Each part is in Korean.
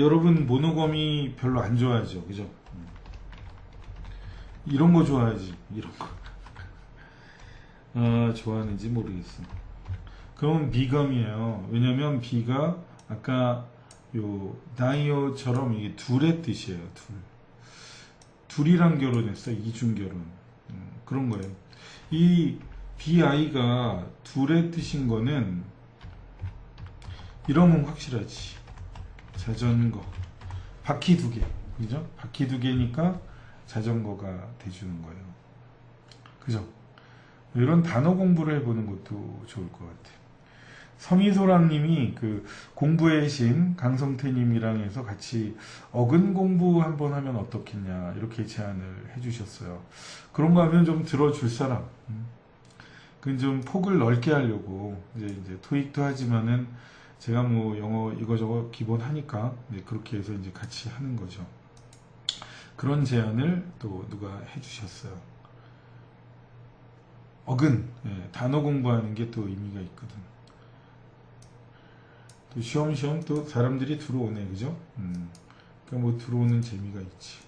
여러분 모노거미 별로 안 좋아하죠, 그죠? 음. 이런 거 좋아하지, 이런 거. 아, 좋아하는지 모르겠어. 그럼 비검이에요. 왜냐면 비가 아까 요 나이오처럼 이게 둘의 뜻이에요. 둘. 둘이랑 결혼했어. 이중 결혼. 음, 그런 거예요. 이 비아이가 둘의 뜻인 거는 이러면 확실하지. 자전거. 바퀴 두 개. 그죠? 바퀴 두 개니까 자전거가 돼주는 거예요. 그죠? 이런 단어 공부를 해보는 것도 좋을 것 같아요. 서미소랑님이 그 공부의 신 강성태님이랑 해서 같이 어근 공부 한번 하면 어떻겠냐 이렇게 제안을 해주셨어요. 그런 거 하면 좀 들어줄 사람. 음. 그좀 폭을 넓게 하려고 이제 이제 토익도 하지만은 제가 뭐 영어 이거저거 기본 하니까 네, 그렇게 해서 이제 같이 하는 거죠. 그런 제안을 또 누가 해주셨어요. 어근 예, 단어 공부하는 게 또 의미가 있거든. 또 시험시험 또 사람들이 들어오네 그죠? 음, 그러니까 뭐 들어오는 재미가 있지.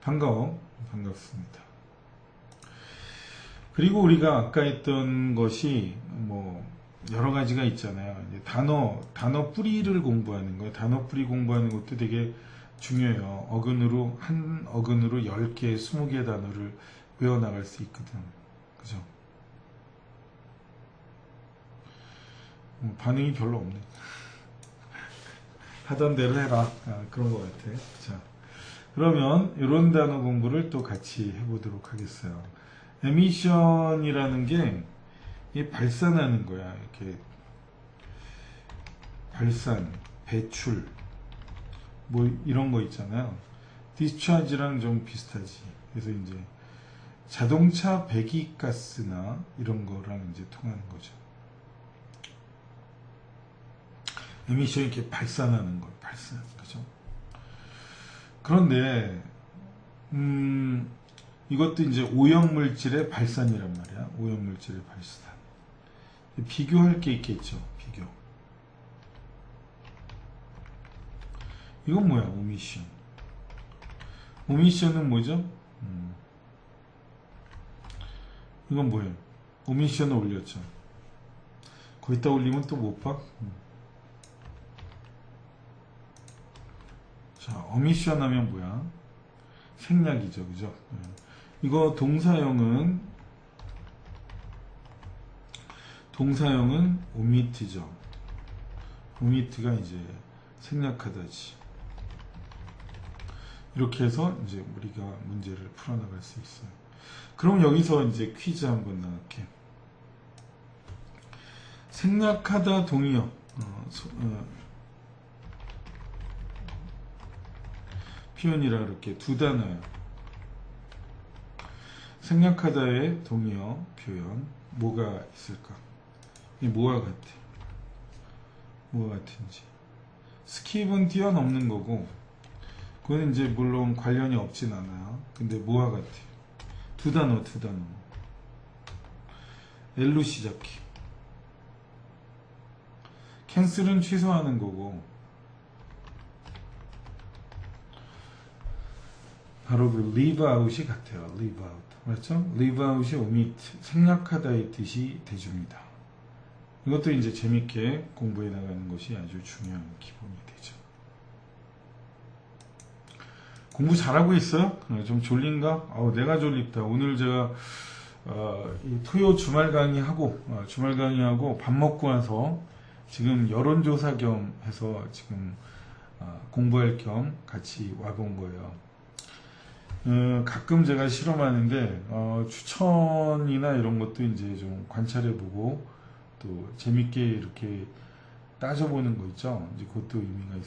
반가워 반갑습니다. 그리고 우리가 아까 했던 것이 뭐 여러 가지가 있잖아요. 단어 단어 뿌리를 공부하는 거예요. 단어 뿌리 공부하는 것도 되게 중요해요. 어근으로 한 어근으로 10개, 20개 단어를 외워 나갈 수 있거든. 그죠? 음, 반응이 별로 없네. 하던 대로 해라. 아, 그런 것 같아. 자, 그러면 이런 단어 공부를 또 같이 해보도록 하겠어요. 에미션이라는 게 이 발산하는 거야. 이렇게 발산, 배출, 뭐 이런 거 있잖아요. 디스차지랑 좀 비슷하지. 그래서 이제 자동차 배기가스나 이런 거랑 이제 통하는 거죠. 에미션 이렇게 발산하는 거예요. 발산. 그죠? 그런데, 음, 이것도 이제 오염물질의 발산이란 말이야. 오염물질의 발산. 비교할 게 있겠죠. 비교. 이건 뭐야? 오미션. 오미션은 뭐죠? 음. 이건 뭐예요? 오미션을 올렸죠. 거기다 올리면 또 못 봐? 음. 자, 어미션 하면 뭐야? 생략이죠. 그죠? 네. 이거 동사형은 동사형은 오미트죠. 오미트가 이제 생략하다지. 이렇게 해서 이제 우리가 문제를 풀어나갈 수 있어요. 그럼 여기서 이제 퀴즈 한번 나갈게. 생략하다 동의어. 어, 소, 어, 표현이라 그렇게 두 단어야. 생략하다의 동의어 표현 뭐가 있을까? 이 뭐와 같아? 뭐와 같은지. 스킵은 뛰어넘는 거고, 그건 이제 물론 관련이 없진 않아요. 근데 뭐와 같아? 두 단어, 두 단어. L로 시작해. 캔슬은 취소하는 거고, 바로 그 leave out이 같아요. leave out. 맞죠? leave out이 omit, 생략하다의 뜻이 돼줍니다. 이것도 이제 재밌게 공부해 나가는 것이 아주 중요한 기본이 되죠. 공부 잘하고 있어요? 좀 졸린가? 어, 내가 졸립다. 오늘 제가 어, 토요 주말 강의하고 어, 주말 강의하고 밥 먹고 와서 지금 여론조사 겸 해서 지금 어, 공부할 겸 같이 와본 거예요. 어, 가끔 제가 실험하는데 어, 추천이나 이런 것도 이제 좀 관찰해보고 또 재밌게 이렇게 따져보는 거 있죠. 이제 그것도 의미가 있어요.